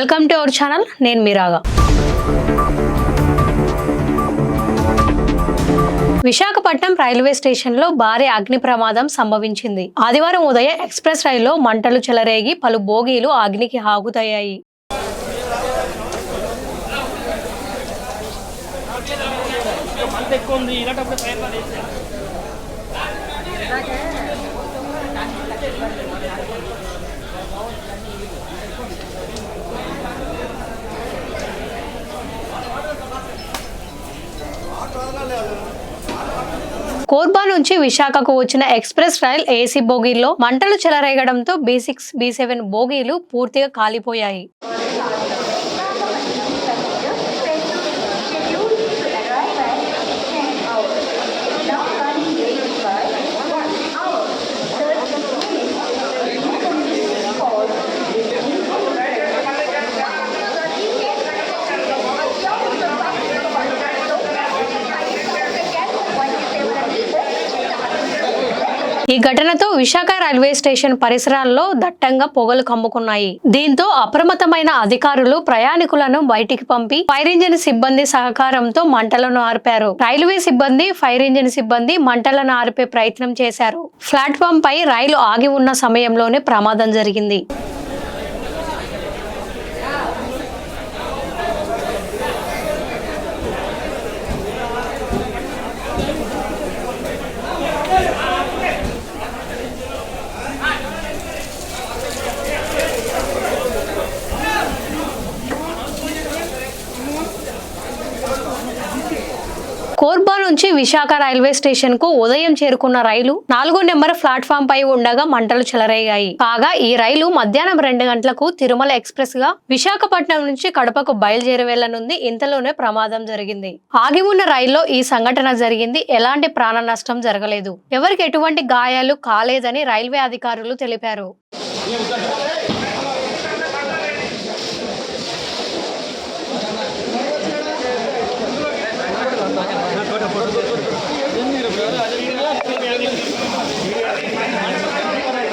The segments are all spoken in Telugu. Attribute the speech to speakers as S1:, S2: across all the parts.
S1: వెల్కమ్ టు అవర్ ఛానల్ నేను మీరాగా విశాఖపట్నం రైల్వే స్టేషన్లో భారీ అగ్ని ప్రమాదం సంభవించింది. ఆదివారం ఉదయం ఎక్స్ప్రెస్ రైల్లో మంటలు చెలరేగి పలు బోగీలు అగ్నికి ఆగుతయ్యాయి కోర్బా నుంచి విశాఖకు వచ్చిన ఎక్స్ప్రెస్ రైల్ ఏసీ బోగీల్లో మంటలు చెలరేగడంతో బీ సిక్స్ బీ సెవెన్ బోగీలు పూర్తిగా కాలిపోయాయి. ఈ ఘటనతో విశాఖ రైల్వే స్టేషన్ పరిసరాల్లో దట్టంగా పొగలు కమ్ముకున్నాయి. దీంతో అప్రమత్తమైన అధికారులు ప్రయాణికులను బయటికి పంపి ఫైర్ ఇంజిన్ సిబ్బంది సహకారంతో మంటలను ఆర్పారు. రైల్వే సిబ్బంది ఫైర్ ఇంజిన్ సిబ్బంది మంటలను ఆర్పే ప్రయత్నం చేశారు. ప్లాట్ఫామ్ పై రైలు ఆగి ఉన్న సమయంలోనే ప్రమాదం జరిగింది. కడప నుంచి విశాఖ రైల్వే స్టేషన్కు ఉదయం చేరుకున్న రైలు నాలుగో నెంబర్ ప్లాట్ఫామ్ పై ఉండగా మంటలు చెలరేగాయి. కాగా ఈ రైలు మధ్యాహ్నం రెండు గంటలకు తిరుమల ఎక్స్ప్రెస్గా విశాఖపట్నం నుంచి కడపకు బయలుదేరి వెళ్ళనుంది ఇంతలోనే ప్రమాదం జరిగింది. ఆగి ఉన్న రైల్లో ఈ సంఘటన జరిగింది. ఎలాంటి ప్రాణ నష్టం జరగలేదు. ఎవరికి ఎటువంటి గాయాలు కాలేదని రైల్వే అధికారులు తెలిపారు. என்ன இருக்கிறாரு அது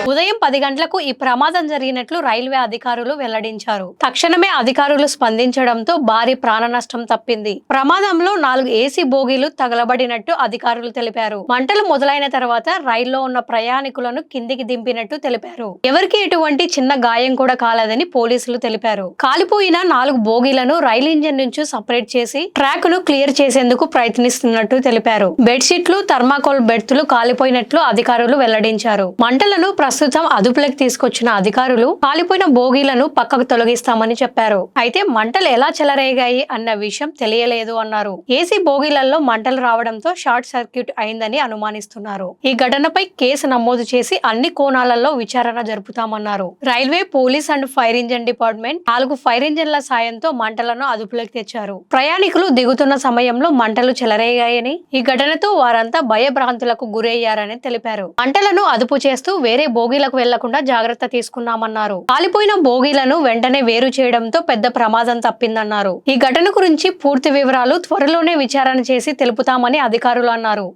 S1: ఉదయం పది గంటలకు ఈ ప్రమాదం జరిగినట్లు రైల్వే అధికారులు వెల్లడించారు. తక్షణమే అధికారులు స్పందించడంతో భారీ ప్రాణ నష్టం తప్పింది. ప్రమాదంలో నాలుగు ఏసీ బోగీలు తగలబడినట్టు అధికారులు తెలిపారు. మంటలు మొదలైన తర్వాత రైల్లో ఉన్న ప్రయాణికులను కిందికి దింపినట్టు తెలిపారు. ఎవరికి ఎటువంటి చిన్న గాయం కూడా కాలేదని పోలీసులు తెలిపారు. కాలిపోయిన నాలుగు బోగీలను రైలు ఇంజన్ నుంచి సపరేట్ చేసి ట్రాక్ను క్లియర్ చేసేందుకు ప్రయత్నిస్తున్నట్టు తెలిపారు. బెడ్షీట్లు థర్మాకోల్ బెర్తులు కాలిపోయినట్లు అధికారులు వెల్లడించారు. మంటలను ప్రస్తుతం ప్రస్తుతం అదుపులోకి తీసుకొచ్చిన అధికారులు కాలిపోయిన బోగీలను పక్కకు తొలగిస్తామని చెప్పారు. అయితే మంటలు ఎలా చెలరేగాయి అన్న విషయం తెలియలేదు అన్నారు. ఏసీ బోగీలలో మంటలు రావడంతో షార్ట్ సర్క్యూట్ అయిందని అనుమానిస్తున్నారు. ఈ ఘటనపై కేసు నమోదు చేసి అన్ని కోణాలలో విచారణ జరుపుతామన్నారు. Railway police and fire engine department నాలుగు ఫైర్ ఇంజిన్ల సాయంతో మంటలను అదుపులోకి తెచ్చారు. ప్రయాణికులు దిగుతున్న సమయంలో మంటలు చెలరేగాయని ఈ ఘటనతో వారంతా భయభ్రాంతులకు గురయ్యారని తెలిపారు. మంటలను అదుపు చేస్తూ వేరే బోగీలకు వెళ్ళకుండా జాగ్రత్త తీసుకున్నామన్నారు. కాలిపోయిన బోగీలను వెంటనే వేరు చేయడంతో పెద్ద ప్రమాదం తప్పిందన్నారు. ఈ ఘటన గురించి పూర్తి వివరాలు త్వరలోనే విచారణ చేసి తెలుపుతామని అధికారులు అన్నారు.